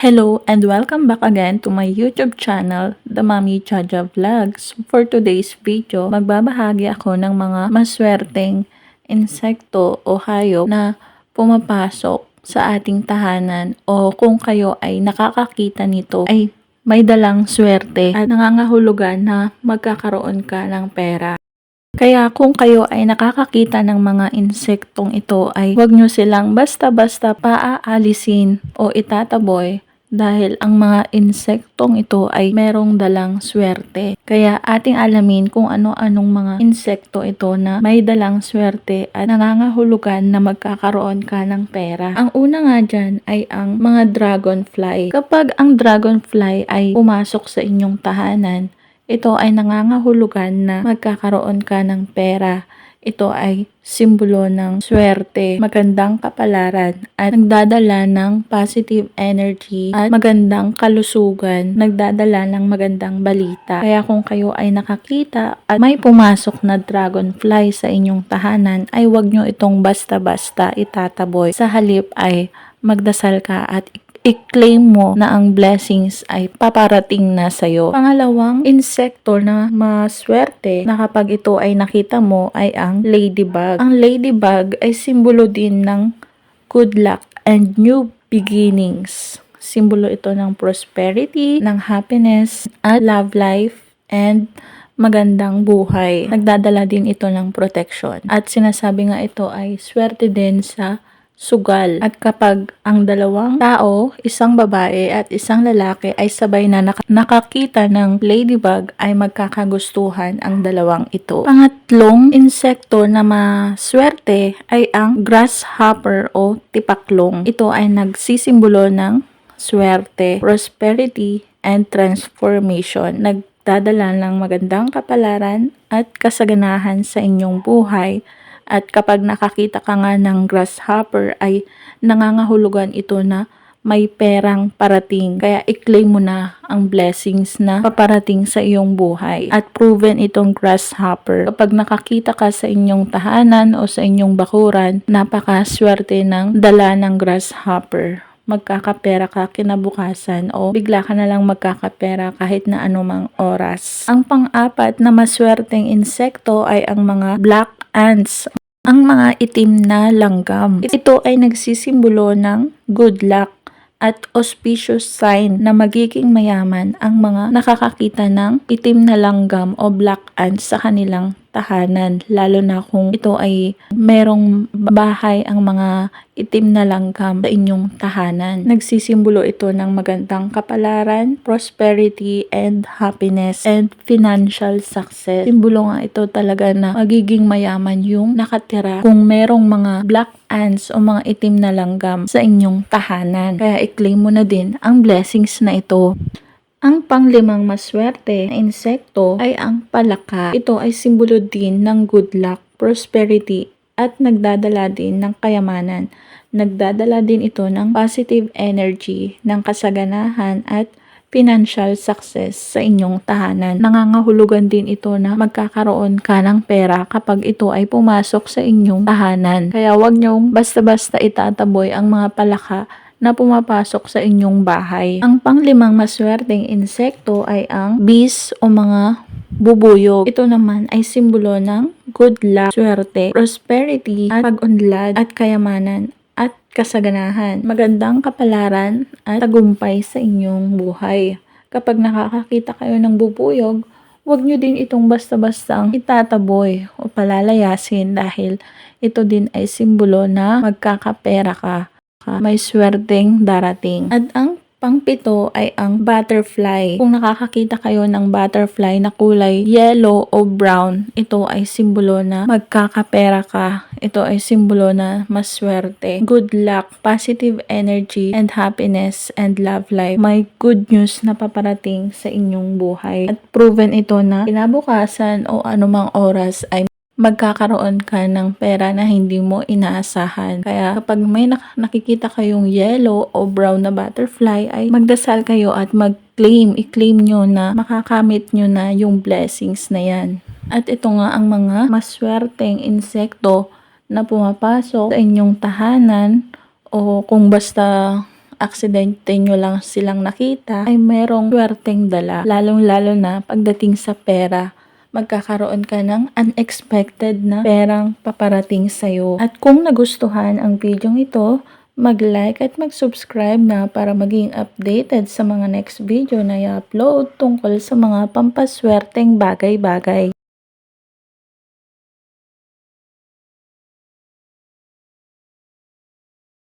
Hello and welcome back again to my YouTube channel, The Mami Chaja Vlogs. For today's video, magbabahagi ako ng mga maswerteng insekto o hayop na pumapasok sa ating tahanan o kung kayo ay nakakakita nito ay may dalang swerte at nangangahulugan na magkakaroon ka ng pera. Kaya kung kayo ay nakakakita ng mga insektong ito ay huwag nyo silang basta-basta paaalisin o itataboy dahil ang mga insektong ito ay merong dalang swerte. Kaya ating alamin kung ano-anong mga insekto ito na may dalang swerte at nangangahulugan na magkakaroon ka ng pera. Ang una nga dyan ay ang mga dragonfly. Kapag ang dragonfly ay pumasok sa inyong tahanan, ito ay nangangahulugan na magkakaroon ka ng pera. Ito ay simbolo ng swerte, magandang kapalaran, at nagdadala ng positive energy at magandang kalusugan, nagdadala ng magandang balita. Kaya kung kayo ay nakakita at may pumasok na dragonfly sa inyong tahanan, ay huwag nyo itong basta-basta itataboy. Sa halip ay magdasal ka at i-claim mo na ang blessings ay paparating na sa'yo. Pangalawang insekto na maswerte na kapag ito ay nakita mo ay ang ladybug. Ang ladybug ay simbolo din ng good luck and new beginnings. Simbolo ito ng prosperity, ng happiness, at love life, and magandang buhay. Nagdadala din ito ng protection. At sinasabi nga ito ay swerte din sa sugal. At kapag ang dalawang tao, isang babae at isang lalaki ay sabay na nak- nakakita ng ladybug ay magkakagustuhan ang dalawang ito. Pangatlong insekto na maswerte ay ang grasshopper o tipaklong. Ito ay nagsisimbolo ng swerte, prosperity, and transformation. Nagdadala ng magandang kapalaran at kasaganahan sa inyong buhay at kapag nakakita ka nga ng grasshopper ay nangangahulugan ito na may perang parating. Kaya i-claim mo na ang blessings na paparating sa iyong buhay. At proven itong grasshopper. Kapag nakakita ka sa inyong tahanan o sa inyong bakuran, napakaswerte ng dala ng grasshopper magkakapera ka kinabukasan o bigla ka na lang magkakapera kahit na anumang oras. Ang pang-apat na maswerteng insekto ay ang mga black ants ang mga itim na langgam. Ito ay nagsisimbolo ng good luck at auspicious sign na magiging mayaman ang mga nakakakita ng itim na langgam o black ants sa kanilang tahanan lalo na kung ito ay merong bahay ang mga itim na langgam sa inyong tahanan. Nagsisimbolo ito ng magandang kapalaran, prosperity, and happiness, and financial success. Simbolo nga ito talaga na magiging mayaman yung nakatira kung merong mga black ants o mga itim na langgam sa inyong tahanan. Kaya i-claim mo na din ang blessings na ito. Ang panglimang maswerte na insekto ay ang palaka. Ito ay simbolo din ng good luck, prosperity, at nagdadala din ng kayamanan. Nagdadala din ito ng positive energy, ng kasaganahan at financial success sa inyong tahanan. Nangangahulugan din ito na magkakaroon ka ng pera kapag ito ay pumasok sa inyong tahanan. Kaya wag niyong basta-basta itataboy ang mga palaka na pumapasok sa inyong bahay. Ang panglimang maswerteng insekto ay ang bees o mga bubuyog. Ito naman ay simbolo ng good luck, swerte, prosperity, at pag-unlad at kayamanan at kasaganahan. Magandang kapalaran at tagumpay sa inyong buhay. Kapag nakakakita kayo ng bubuyog, huwag nyo din itong basta-bastang itataboy o palalayasin dahil ito din ay simbolo na magkakapera ka may swerteng darating. At ang pangpito ay ang butterfly. Kung nakakakita kayo ng butterfly na kulay yellow o brown, ito ay simbolo na magkakapera ka. Ito ay simbolo na maswerte. Good luck, positive energy, and happiness and love life. May good news na paparating sa inyong buhay. At proven ito na kinabukasan o anumang oras ay magkakaroon ka ng pera na hindi mo inaasahan. Kaya kapag may nak- nakikita kayong yellow o brown na butterfly ay magdasal kayo at mag-claim, i-claim nyo na makakamit nyo na yung blessings na yan. At ito nga ang mga maswerteng insekto na pumapasok sa inyong tahanan o kung basta aksidente nyo lang silang nakita ay merong swerteng dala. Lalong-lalo na pagdating sa pera magkakaroon ka ng unexpected na perang paparating sa'yo. At kung nagustuhan ang video ito, mag-like at mag-subscribe na para maging updated sa mga next video na i-upload tungkol sa mga pampaswerteng bagay-bagay.